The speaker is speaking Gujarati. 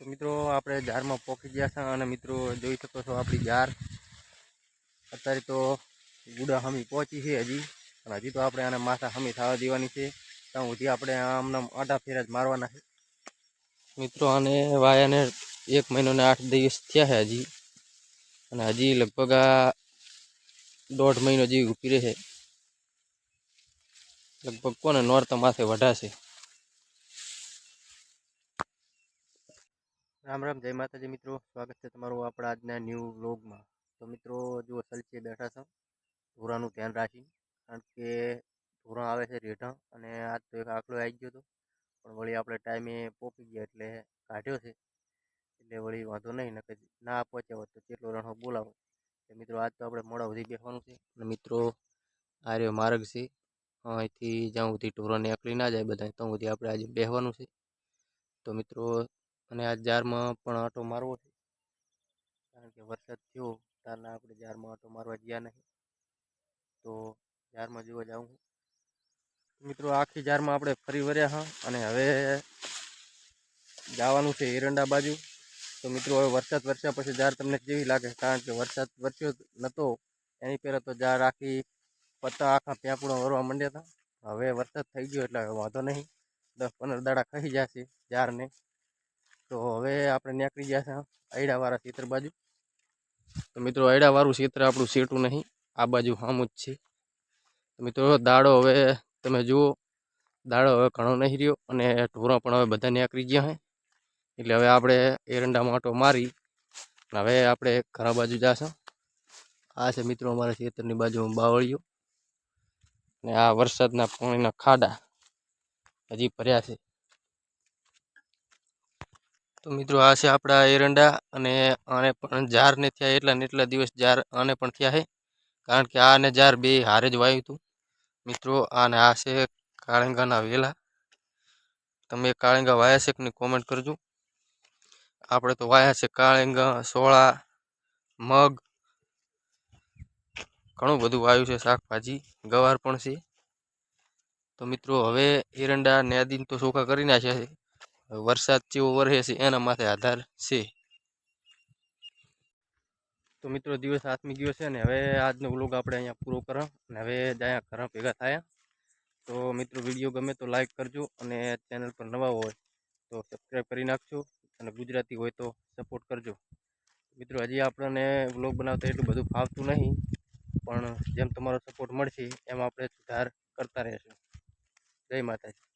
તો મિત્રો આપણે જારમાં પોકી ગયા છે અને મિત્રો જોઈ શકો છો આપણી જાર. અત્યારે તો ગુડા હમી પહોંચી છે હજી. અને હજી તો આપણે આને માથા હમી થવા દેવાની છે. ત્યાં સુધી આપણે આમને આટા ફેરા જ મારવાના છે. મિત્રો આને વાયાને એક મહિનો ને આઠ દિવસ થયા છે હજી. અને હજી લગભગ આ દોઢ મહિનો જેવી ઉપી રહે લગભગ કોને નોરતા માથે વઢાશે? રામ રામ, જય માતાજી મિત્રો. સ્વાગત છે તમારું આપણા આજના ન્યૂ વ્લોગમાં તો મિત્રો જુઓ સલચે બેઠા છો ધોરાનું ધ્યાન રાખી કારણ કે ધોરણ આવે છે રેઢા અને આજ તો એક આકલો આવી ગયો હતો. પણ વળી આપણે ટાઈમે પોપી ગયા એટલે કાઢ્યો છે. એટલે વળી વાંધો નહીં, નકર ના પહોંચ્યા હોત તો કેટલો રણો બોલાવો. એટલે મિત્રો, આજ તો આપણે મોડા સુધી બેસવાનું છે. અને મિત્રો આ રહ્યો માર્ગ છે. અહીંથી જ્યાં સુધી ઢોરોને એકલી ના જાય બધા ત્યાં સુધી આપણે આજે બેસવાનું છે. તો મિત્રો અને આ જારમાં પણ આંટો મારવો છે. કારણ કે વરસાદ થયો તારના આપણે જારમાં આંટો મારવા ગયા નહીં. તો જારમાં જોવા જાઉં મિત્રો, આખી જારમાં આપણે ફરી વર્યા હા, અને હવે જવાનું છે એરંડા બાજુ. તો મિત્રો, હવે વરસાદ વરસ્યા પછી જાર તમને કેવી લાગે? કારણ કે વરસાદ વરસ્યો નહોતો એની પહેલાં તો જાર આખી પત્તા આખા પ્યાપુડા વરવા માંડ્યા હતા. હવે વરસાદ થઈ ગયો એટલે હવે વાંધો નહીં. દસ પંદર દાડા ખાઈ જશે જારને તો હવે આપણે નીકળી ગયા છે અયડાવાળા ખેતર બાજુ. તો મિત્રો અયડાવાળું ખેતર આપણું સેટું નહીં, આ બાજુ હામું જ છે. તો મિત્રો, દાડો હવે તમે જુઓ, દાડો હવે ઘણો નહીં રહ્યો અને ઢોરા પણ હવે બધા નીકળી ગયા હે. એટલે હવે આપણે એરંડા માટો મારી હવે આપણે ઘણા બાજુ જશું. આ છે મિત્રો અમારા ખેતરની બાજુમાં બાવળીઓ અને આ વરસાદના પાણીના ખાડા હજી ભર્યા છે. તો મિત્રો આ છે આપણા એરંડા અને આને પણ જારને થયા એટલા ને એટલા દિવસ જાર આને પણ થયા છે કારણ કે આને જાર બે હારે જ વાયું હતું. મિત્રો આને આ છે કાળંગાના વેલા. તમે કાળંગા વાયા છે કે કોમેન્ટ કરજો. આપણે તો વાયા છે કાળંગા, સોળા, મગ. ઘણું બધું વાયું છે શાકભાજી. ગવાર પણ છે. તો મિત્રો હવે એરંડા નેદીન તો ચોખા કરી નાખ્યા છે. વરસાદ જેવો વરસે છે એના માથે આધાર છે. તો મિત્રો, દિવસ આથમી ગયો છે ને હવે આજનો વ્લોગ આપણે અહીંયા પૂરો કરો અને હવે જ્યાં ઘર ભેગા થયા. તો મિત્રો વીડિયો ગમે તો લાઈક કરજો અને ચેનલ પર નવા હોય તો સબસ્ક્રાઈબ કરી નાખજો અને ગુજરાતી હોય તો સપોર્ટ કરજો. મિત્રો, હજી આપણને વ્લોગ બનાવતા એટલું બધું ફાવતું નહીં, પણ જેમ તમારો સપોર્ટ મળશે, એમ આપણે સુધાર કરતા રહેશું. જય માતાજી.